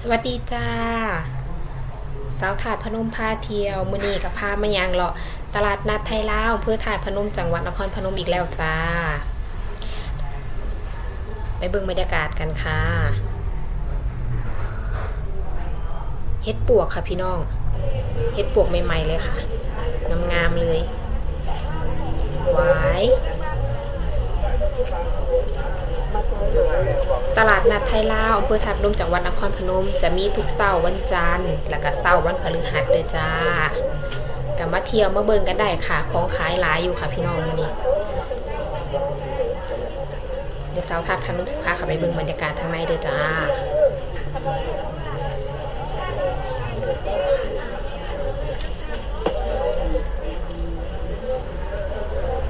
สวัสดีจ้าสาวถาดพนมพาเที่ยวมือนีกับพามายังเลาะตลาดนัดไทยลาวเพื่อถ่ายพนมจังหวัดนครพนมอีกแล้วจ้า ไปเบิ่งบรรยากาศกันค่ะเฮ็ดปวกค่ะพี่น้องเฮ็ดปวกใหม่ๆเลยค่ะงามๆเลย หวาย ตลาดนัดไทยลาวอำเภอถาลมจังหวัดนครพนม จะมีทุกเสาร์วันจันทร์และก็เสาร์วันพฤหัสเลยจ้ากับมาเที่ยวมาเบิ่งกันได้ค่ะ ของขายหลายอยู่ค่ะพี่น้องวันนี้ เดี๋ยวสาวทาดพนมสิพาขับไปเบิ่งบรรยากาศทางในเด้อจ้า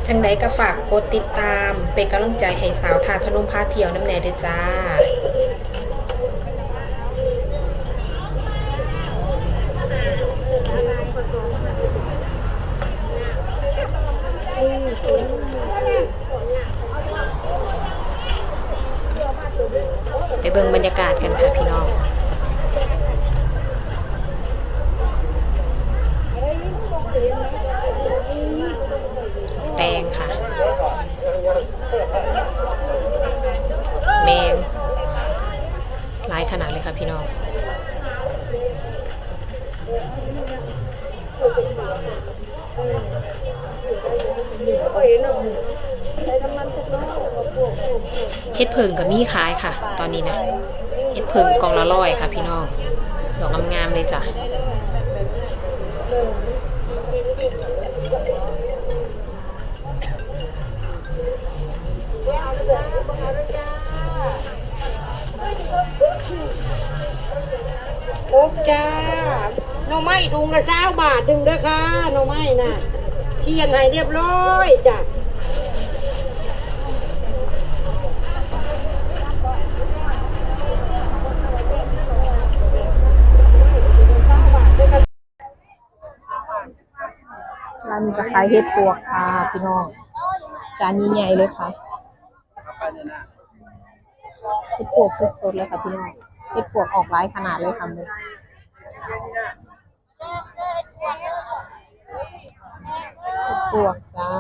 จังใดก็ฝากกดติดตาม เป็นกำลังใจให้สาวทาดพนมพาเที่ยวน้ำแน่เด้อจ้าไปเบิ่งบรรยากาศกันค่ะพี่น้อง แตงค่ะ แมง หลายขนาดเลย ค่ะพี่น้องเฮ็ดเพิงกับมีขายค่ะ ตอนนี้นะเฮ็ดเพิงกองละร้อยค่ะ พี่น้องดอกงามๆเลยจ้ะ โอ๊บจ้าหน่อไม้ถุงละสาบาทดึงเด้อค่ะหน่อไม้น่ะเขียนให้เรียบร้อยจ้ะร้านนี้ก็ขายเฮ็ดปวกค่ะพี่น้อง จานใหญ่ๆเลยค่ะเฮ็ดปวกสดๆเลยค่ะพี่น้อง เฮ็ดปวกออกหลายขนาดเลยค่ะเลยเฮ็ดปวกจ้า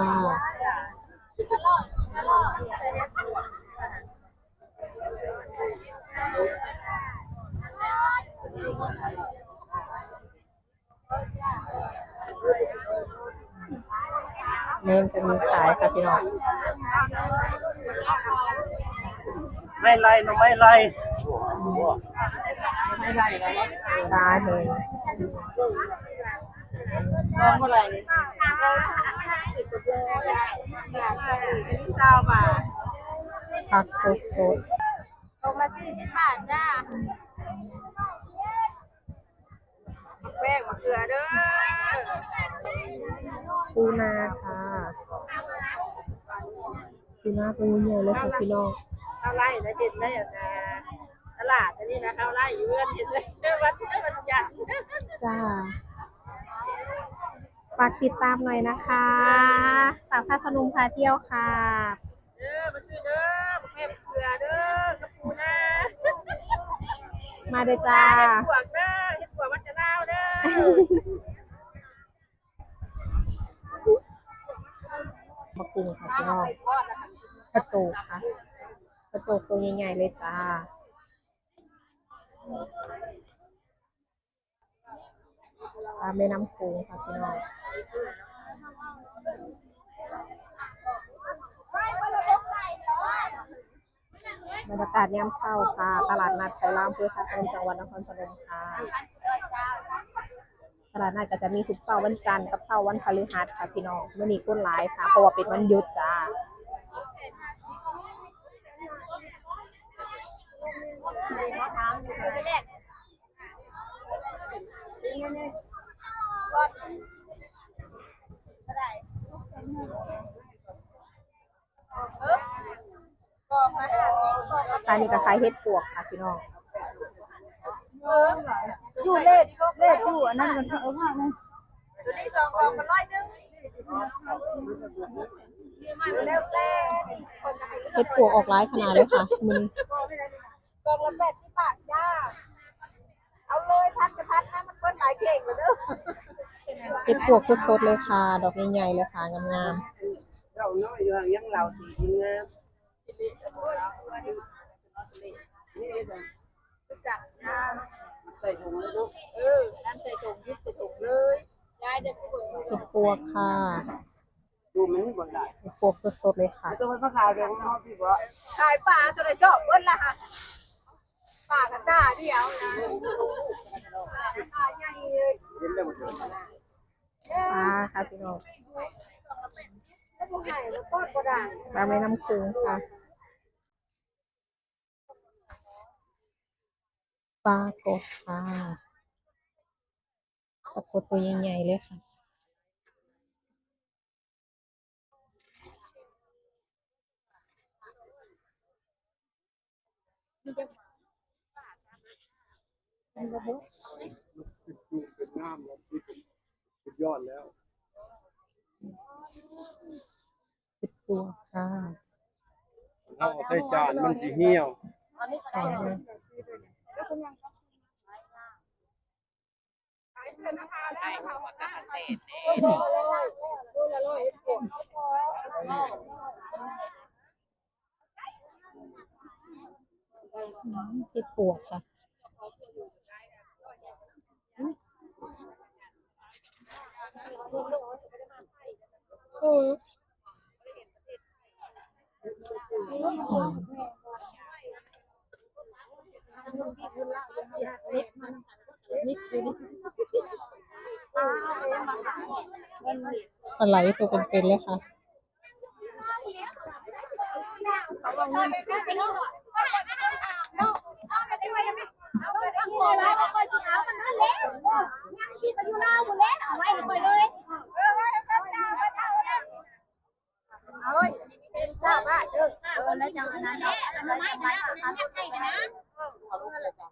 เน้นจะมีขายค่ะพี่น้องไม่ไล่น้องไม่ไล่ ไม่ได้แล้วได้เลยลองเท่าไหร่เก้าบาทผักสดตรงละสี่สิบบาทจ้าแป้งมะเขือเด้อปูนาค่ะปูนาตัวใหญ่เลยค่ะพี่น้องข้าไรนะเห็นได้อะนะ นนี้นะข้าวไร่อยู่เพื่อนเห็นเลยวัดวันจันทร์จ้าฝากติดตามหน่อยนะคะสาวท่าพนมพาเที่ยวค่ะ เด้อมาซื้อเด้อแม่เกลือเด้อกระปูนามาเด้อจ้าเห็ดปวกเด้อเห็ดปวกวัดจะนาวเด้อมาปรุงค่ะพี่น้องกระโจกค่ะกระโจกตัวใหญ่ๆเลยจ้า ตามแม่น้ำโขงค่ะพี่น้องบรรยากาศยามเช้าค่ะ ตลาดนัดไทยลาวอำเพื่อทัดพนมจังหวัดนครพนมค่ะ ตลาดนัดก็จะมีทุกเช้าวันจันทร์กับเช้าวันพฤหัสค่ะพี่น้องมื่อนี้ก้นหลายค่ะ เพราะว่าเป็นวันหยุดจ้า ร้านนี้ก็ขายเฮ็ดปวกค่ะพี่น้องอยู่เลขเลขอยู่อันนั้นมันเออมากเลยตัวนี้สองกองมันร้อยนึงเร็วแรกเฮ็ดปวกออกหลายขนาดเลยค่ะมื้อนี้กองละแปดสิบบาทจ้า เอาเลยทัดกระทัดนะมันก้นหลายเก่งเลยเด้อเก็บพวกสดสดเลยค่ะ ดอกใหญ่ๆเลยค่ะงามๆเราน้อยอยู่างยังเราตียิงามนี่จักยาใส่ถุงลูกเออนั่นใส่ถุงยึดใส่ถุงเลยยายจะไปเปิดๆเก็พวกค่ะดูมันบนได้พวกสดๆเลยค่ะ ตัวมันพักขาเรื่องนอกพี่บ่ขายปลาจะได้จบเบิ้ลละค่ะ ปลากระต้าเดียวนะเห็นแล้วมันปลาค่ะพี่น้องแล้วผู้ให้แล้วก็กระด่างปลาแม่น้ำโขงค่ะปลากดค่ะปลากดตัวใหญ่ๆเลยค่ะ ได้บ่บ่เป็นดยอดแล้วสิบตัวค่ะเอาใส่จานมันสิเหี่ยวอันนี้ก็ได้แล้วคุณยังก็ขายเงินนะคะได้ค่ะหัวกระเตดเนี่ยดูละลอยเห็นผลเจ็บปวดค่ะ อืมปลาไหลตัวเป็นๆเลยค่ะ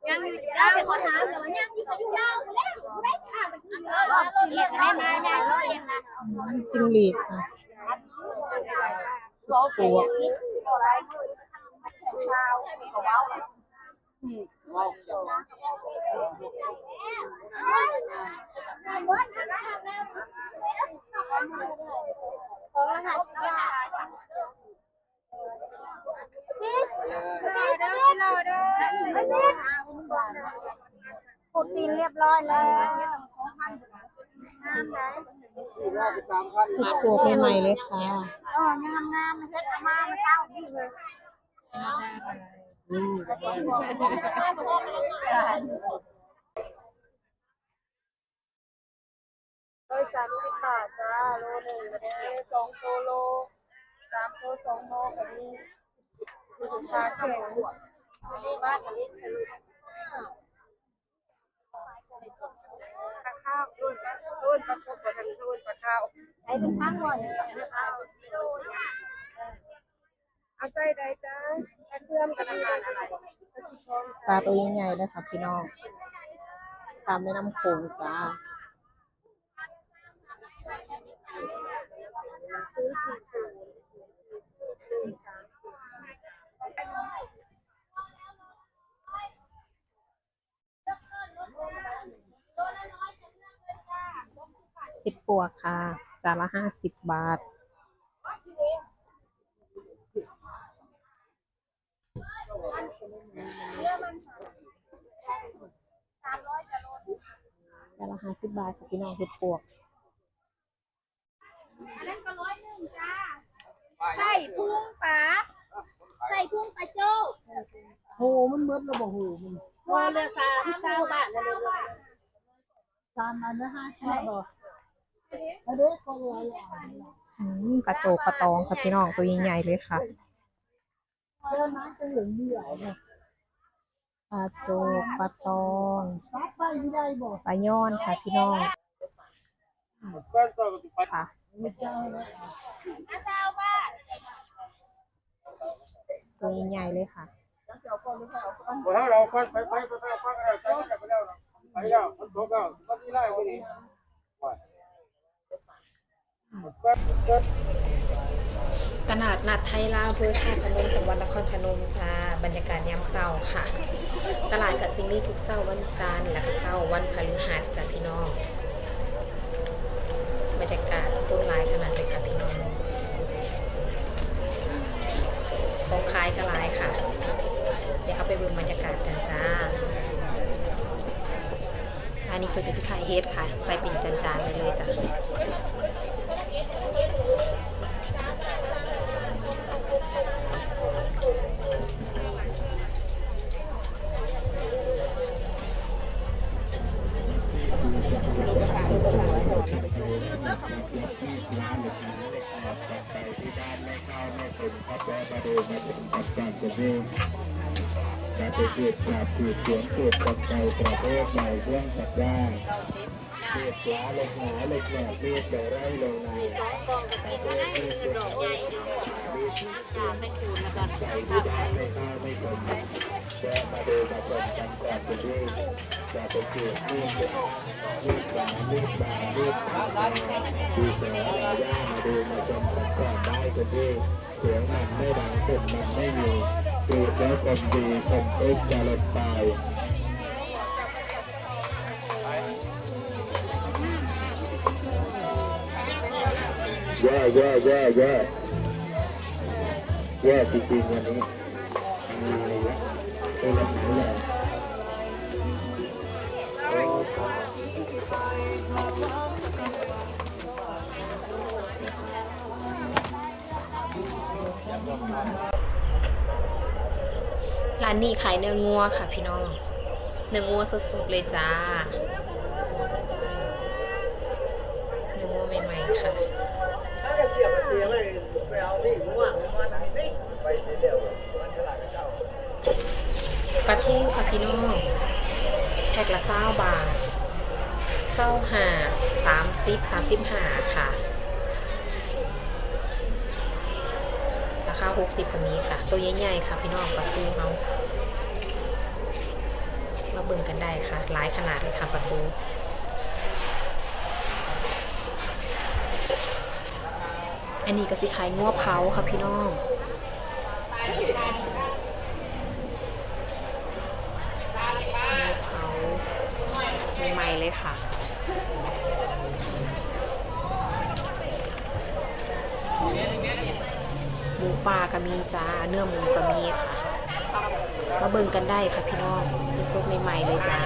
ยังยังขอถามหน่อยยังที่เขาอยู่เล่าแล้วไม่ทราบจริงๆเลยไม่มาแน่เลยนะจิงหรีดปูขอหาสิค่ะ ดตีนเรียบร้อยแล้วงามไหมสี่ร้อยไปสามพันเห็ดปวกใหม่ๆเลยค่ะเออยังงามเช็ดมามาเศร้าดีเลยร้อยสามสิบบาทจ้าโลหนึ่งแบบนี้สองโลสามตัวสองโลแบบนี้ คือปลาแข็งนี่มากกว่านี้คือปลาข้าวส่วนส่วนปลากบกับส่วนปลาข้าวไอ้เป็นข้างวันเอาใส่ใดจ้าปลาเชื่อมกับอาหารอะไรปลาตัวใหญ่ๆเลยค่ะพี่น้องตามแม่น้ำโขงจ้าซื้อสี่ เห็ดปวกค่ะ จานละห้าสิบบาท จานละห้าสิบบาทค่ะพี่น้องเห็ดปวกอันนั้นก็ร้อยหนึ่งจ้าใส่พุงปลาใส่พุงปลาโจ้โหมันเบิดระบบหูมันวัวเรือสามเก้าบาทเลยตามมาได้ห้าสิบบาท กระโตกกระตองค่ะพี่น้องตัวใหญ่ๆเลยค่ะกระโจกปลาตองปลาย้อนค่ะพี่น้องค่ะตัวใหญ่เลยค่ะ ตกแล้วมันาดนัดไทยลาวอำเภอท่าพนมจังหวัดนครพนมจ้าบรรยากาศยามเช้าค่ะ ตลาดกับซิมีทุกเช้าวันจันทร์และก็เช้าวันพฤหัสจ้ะพี่น้อง บรรยากาศต้นลายขนาดเลยค่ะพี่น้องของขายก็ลายค่ะ เดี๋ยวเขาไปเบิ่งบรรยากาศกันจ้า อันนี้คือที่ขายเฮดค่ะ ใส่เป็นจานๆไปเลยจ้ะ จากสืบสวนเกิดกับเก่าประเทศใหม่เรื่องสัตว์ได้เกิดปลาลงหาเล็กแหลกเรียกแต่ไร่ลงนาสองกองไปก็ได้ดอกใหญ่จ่าไม่คูณแล้วกันใจที่ได้ไม่ข้าไม่คนแกมาดูมาชมกันก่อนจะดีจะไปเกิดลูกลูกปลาลูกปลาลูกปลาดูแสงดาย่ามาดูมาชมกันก่อนได้จะดีเสียงมันไม่ดังฝนมันไม่มี ดูแล้วคนดีคนเอ็กจะลงตายแย่แย่แย่แย่แย่จริงๆวันนี้ทำลายแล้วเป็นหลายอย่างานนี้ขายเนื้องัวค่ะพี่น้อง เนื้องัวสดๆเลยจ้า เนื้องัวใหม่ๆค่ะถ้าจะเสียบเตียงเลยไปเอานี่ว่างมาทางนี้ไปเสียเดียวมันฉลาดเจ้าปลาทูค่ะพี่น้องแพ็คละเศร้าบาทเศร้าหาสามสิบสามสิบหาค่ะาคาหกสิบกับนี้ค่ะ ตัวใหญ่ๆค่ะ พี่น้องปลาทูเขามาเบิ่งกันได้ค่ะ หลายขนาดเลยค่ะปลาทูอันนี้ก็สิขายงัวเผาค่ะพี่น้องเขาใหม่ๆเลยค่ะ หมูปลาก็มีจ้าเนื้อหมูก็มีค่ะมาเบิ่งกันได้ค่ะพี่น้องสดๆใหม่ๆเลยจ้า